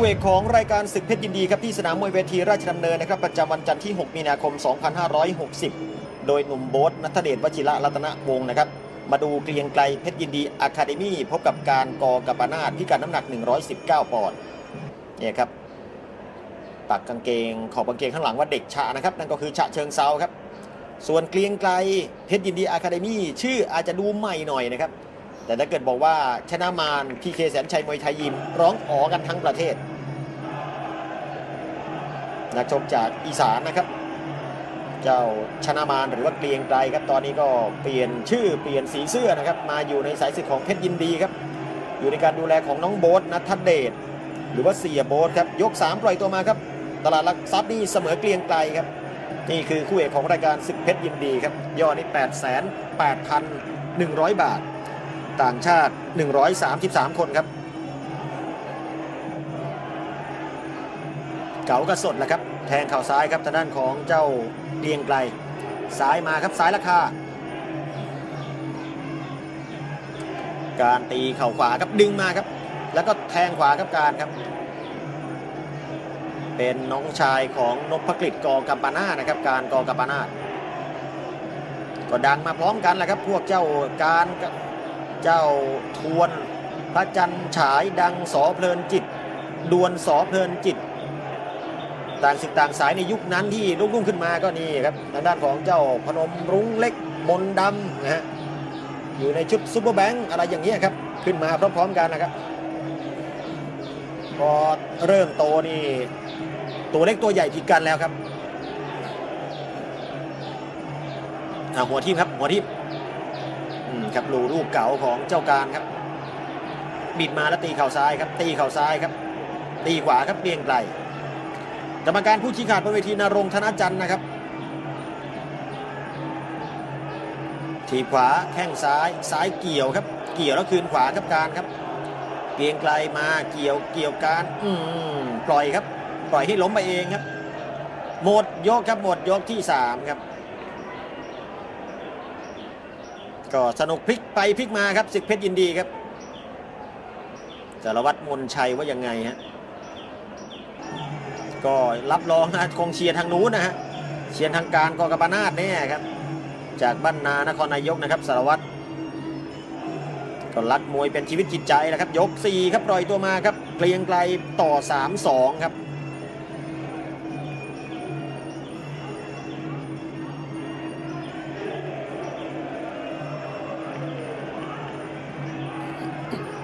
คู่เอกของรายการศึกเพชรยินดีครับที่สนามมวยเวทีราชดำเนินนะครับประจำวันจันทร์ที่ 6 มีนาคม 2560 โดยหนุ่มโบ๊ทนัทเดชวชิระรัตนวงศ์นะครับ มาดูเกรียงไกลเพชรยินดีอะคาเดมี่พบกับการกอกัปนาทพิกัดน้ำหนัก 119 ปอนด์เนี่ยครับปักกางเกงขอบกางเกงข้างหลังว่าเด็กฉะนะครับ นั่นก็คือฉะเชิงเซาครับ ส่วนเกรียงไกลเพชรยินดีอะคาเดมี่ชื่ออาจจะดูใหม่หน่อยนะครับแต่ถ้าเกิดบอกว่าชนะมารพีเคแสนชัยมวยไทยยิมร้องอ๋อกันทั้งประเทศ นักชกจากอีสานนะครับ เจ้าชนะมารหรือว่าเกรียงไกรครับตอนนี้ก็เปลี่ยนชื่อเปลี่ยนสีเสื้อนะครับ มาอยู่ในสายศึกของเพชรยินดีครับ อยู่ในการดูแลของน้องโบ๊ทนัทเดชหรือว่าเสียโบ๊ทครับยก 3 ปล่อยตัวมาครับ ตลาดลักทรัพย์นี่เสมอเกรียงไกรครับ นี่คือคู่เอกของรายการศึกเพชรยินดีครับยอดนี่8 8 1 0 0 บาท ต่างชาติ 133 คนครับ เก๋ากระสดแหละครับ แทงเข่าซ้ายครับทางด้านของเจ้าเกรียงไกลซ้ายมาครับซ้ายราคา การตีเข่าขวาครับดึงมาครับ แล้วก็แทงขวาครับการครับ เป็นน้องชายของนพกฤษกอกัมปนาทนะครับ การกอกัมปนาทก็ดังมาพร้อมกันแหละครับ พวกเจ้าการเจ้าทวนพระจันทร์ฉายดังสอเพลินจิต ดวนสอเพลินจิต ต่างศึกต่างสายในยุคนั้นที่ลุกลุ่งขึ้นมาก็นี่ครับทางด้านของเจ้าพนมรุ้งเล็กมนดำนะฮะอยู่ในชุดซูเปอร์แบงค์อะไรอย่างเงี้ยครับขึ้นมาพร้อมๆกันนะครับพอเริ่มโตนี่ตัวเล็กตัวใหญ่ผิดกันแล้วครับหัวทีมครับหัวทีมอืมครับลูลูกเก่าของเจ้าการครับ บิดมาแล้วตีเข่าซ้ายครับ ตีเข่าซ้ายครับ ตีขวาครับเรียงไกล กรรมการผู้ชี้ขาดบนเวทีนรงธนจันทร์นะครับ ทีบขวาแข้งซ้ายซ้ายเกี่ยวครับ เกี่ยวแล้วคืนขวาครับการครับ เกียงไกลมาเกี่ยวเกี่ยวการอืมปล่อยครับ ปล่อยให้ล้มไปเองครับ หมดยกครับหมดยกที่สามครับ ก็สนุกพลิกไปพลิกมาครับศึกเพชรยินดีครับสารวัตรมนชัยว่ายังไงฮะ ก็รับรองนะคงเชียร์ทางนู้นนะฮะเชียร์ทางการกอกบานาดแน่ครับ จากบ้านนานครนายกนะครับสารวัตรก็รักมวยเป็นชีวิตจิตใจนะครับ ยก 4 ครับปล่อยตัวมาครับเกรียงไกลต่อ 3-2 ครับ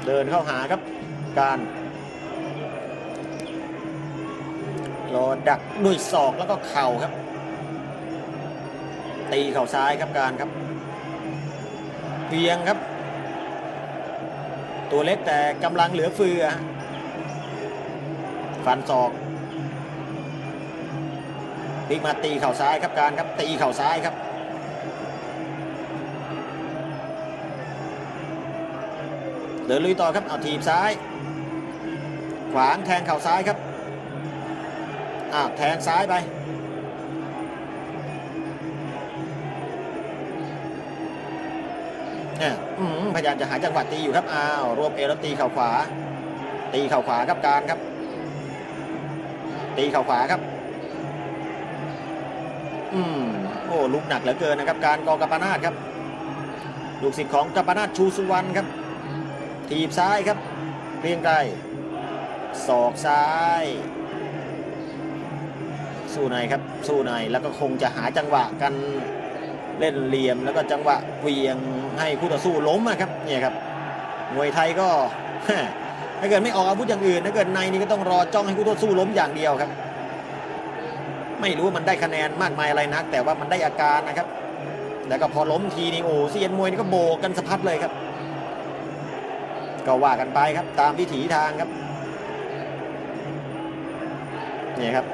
เดินเข้าหาครับการ รอดักด้วยศอกแล้วก็เข่าครับ ตีเข่าซ้ายครับการครับ เพียงครับ ตัวเล็กแต่กำลังเหลือเฟือฟันศอกพิกมาตีเข่าซ้ายครับการครับตีเข่าซ้ายครับเดินลุยต่อครับเอาทีบซ้าย ขวางแทงเข่าซ้ายครับ อ้าวแทงซ้ายไปเนี่ยอืมพยายามจะหาจังหวะตีอยู่ครับอ้าวรวมเอวแล้วตีเข่าขวา ตีเข่าขวาครับการครับ ตีเข่าขวาครับ อืมโอ้ลุกหนักเหลือเกินนะครับ การกอกัปปนาทครับลูกศิษย์ของกัปปนาทชูสุวรรณครับ ทีบซ้ายครับเรียงไกลศอกซ้าย สู้ในครับสู้ในแล้วก็คงจะหาจังหวะกันเล่นเหลี่ยมแล้วก็จังหวะเวียงให้คู่ต่อสู้ล้มอะครับเนี่ยครับมวยไทยก็ถ้าเกิดไม่ออกอาวุธอย่างอื่นถ้าเกิดในนี่ก็ต้องรอจ้องให้คู่ต่อสู้ล้มอย่างเดียวครับ ไม่รู้ว่ามันได้คะแนนมากมายอะไรนัก แต่ว่ามันได้อาการนะครับ แล้วก็พอล้มทีนี่โอ้เซียนมวยนี่ก็โบกกันสะพัดเลยครับ ก็ว่ากันไปครับตามวิถีทางครับเนี่ยครับ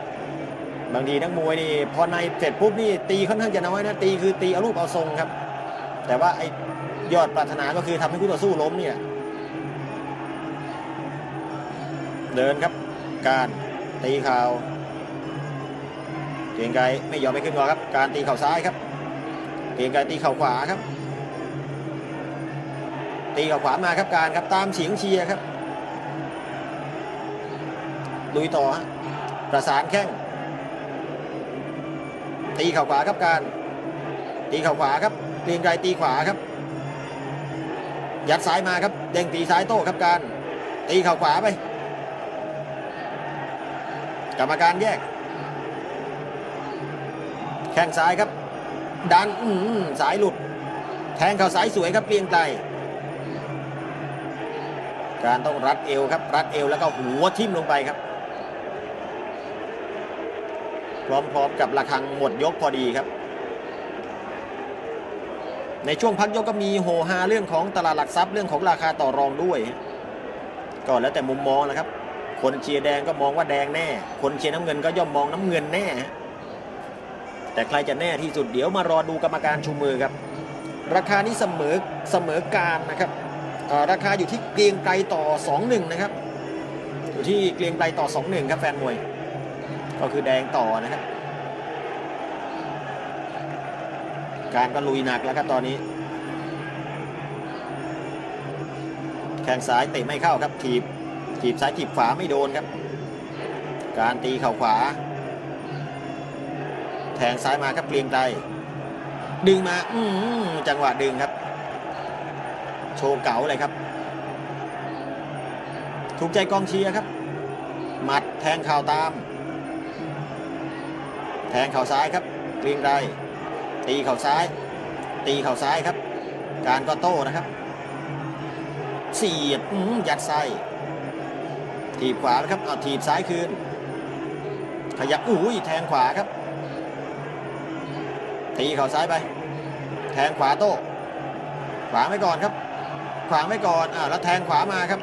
บางทีนักมวยนี่พอในเสร็จปุ๊บนี่ตีค่อนข้างจะน้อยนะตีคือตีเอารูปเอาทรงครับ แต่ว่าไอ้ยอดปรารถนาก็คือทำให้คู่ต่อสู้ล้มเนี่ยเดินครับ การตีเข่าเกียงไกไม่ยอมไปขึ้นก่อนครับ การตีเข่าซ้ายครับ เกียงไกตีเข่าขวาครับ ตีเข่าขวามาครับการครับตามเสียงเชียร์ครับลุยต่อประสานแข้ง ตีเข่าขวาครับการ ตีเข่าขวาครับเกรียงไกรตีขวาครับ ยัดซ้ายมาครับเด้งตีซ้ายโต้ครับการ ตีเข่าขวาไป กรรมการแยก แข้งซ้ายครับ ดันอืมสายหลุด แทงเข่าซ้ายสวยครับเกรียงไกรการต้องรัดเอวครับ รัดเอวแล้วก็หัวทิ่มลงไปครับ พร้อมๆ กับระฆังหมดยกพอดีครับ ในช่วงพักยกก็มีโหฮาเรื่องของตลาดหลักทรัพย์เรื่องของราคาต่อรองด้วย ก็แล้วแต่มุมมองนะครับ คนเชียร์แดงก็มองว่าแดงแน่ คนเชียร์น้ำเงินก็ย่อมมองน้ำเงินแน่แต่ใครจะแน่ที่สุดเดี๋ยวมารอดูกรรมการชูมือครับ ราคานี้เสมอเสมอการนะครับราคาอยู่ที่เกรียงไกรต่อ 2-1 นะครับ อยู่ที่เกรียงไกรต่อ 2-1 ครับแฟนมวย ก็คือแดงต่อนะครับ การก็ลุยหนักแล้วครับตอนนี้ แข้งซ้ายเตะไม่เข้าครับถีบถีบซ้ายถีบขวาไม่โดนครับ การตีเข่าขวา แทงซ้ายมาครับเกรียงไกรดึงมา อืจังหวะดึงครับ โชว์เก๋าเลยครับ ถูกใจกองเชียร์ครับ หมัดแทงข่าวตาม แทงเข่าซ้ายครับเกรียงไกรตีเข่าซ้าย ตีเข่าซ้ายครับ การก็โต้นะครับ เสียบยัดไส้ถีบขวานะครับเอาถีบซ้ายคืน ขยับอุ้ยแทงขวาครับ ตีเข่าซ้ายไป แทงขวาโต้ ขวาไว้ก่อนครับ ขวาไว้ก่อนอ่าแล้วแทงขวามาครับ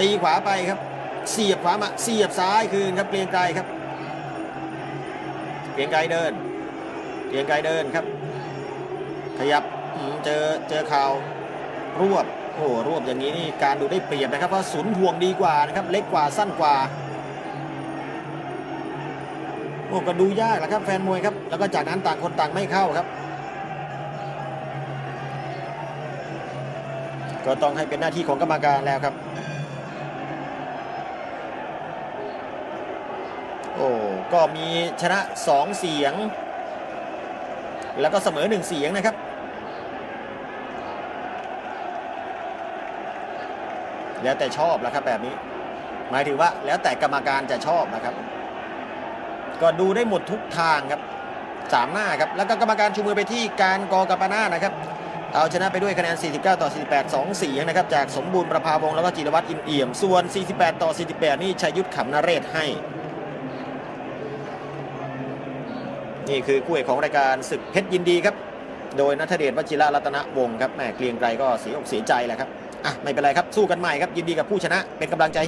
ตีขวาไปครับ เสียบขวามาเสียบซ้ายคืนครับเกรียงไกรครับ เกียงไกรเดิน เกียงไกรเดินครับ ขยับเจอเจอข่าวรวบโอ้รวบอย่างนี้นี่การดูได้เปรียบนะครับเพราะศูนย์ห่วงดีกว่านะครับ เล็กกว่าสั้นกว่าโอ้ก็ดูยากแหละครับแฟนมวยครับ แล้วก็จากนั้นต่างคนต่างไม่เข้าครับ ก็ต้องให้เป็นหน้าที่ของกรรมการแล้วครับ โอ้ก็มีชนะ 2 เสียง แล้วก็เสมอ 1 เสียงนะครับ แล้วแต่ชอบแล้วครับแบบนี้ หมายถึงว่าแล้วแต่กรรมการจะชอบนะครับ ก็ดูได้หมดทุกทางครับสามหน้าครับ แล้วก็กรรมการชูมือไปที่การกอกัปปนานะครับ เอาชนะไปด้วยคะแนน 49 ต่อ 48 2 เสียงนะครับ จากสมบูรณ์ประภาวงแล้วก็จิรวัตรอินเอี่ยม ส่วน 48 ต่อ 48 นี่ชัยยุทธขำนเรศให้ นี่คือคู่เอกของรายการศึกเพชรยินดีครับ โดยนัทเดชวชิระรัตนวงศ์ครับแม่เกรียงไกรก็เสียอกเสียใจแหละครับอะไม่เป็นไรครับสู้กันใหม่ครับยินดีกับผู้ชนะเป็นกำลังใจ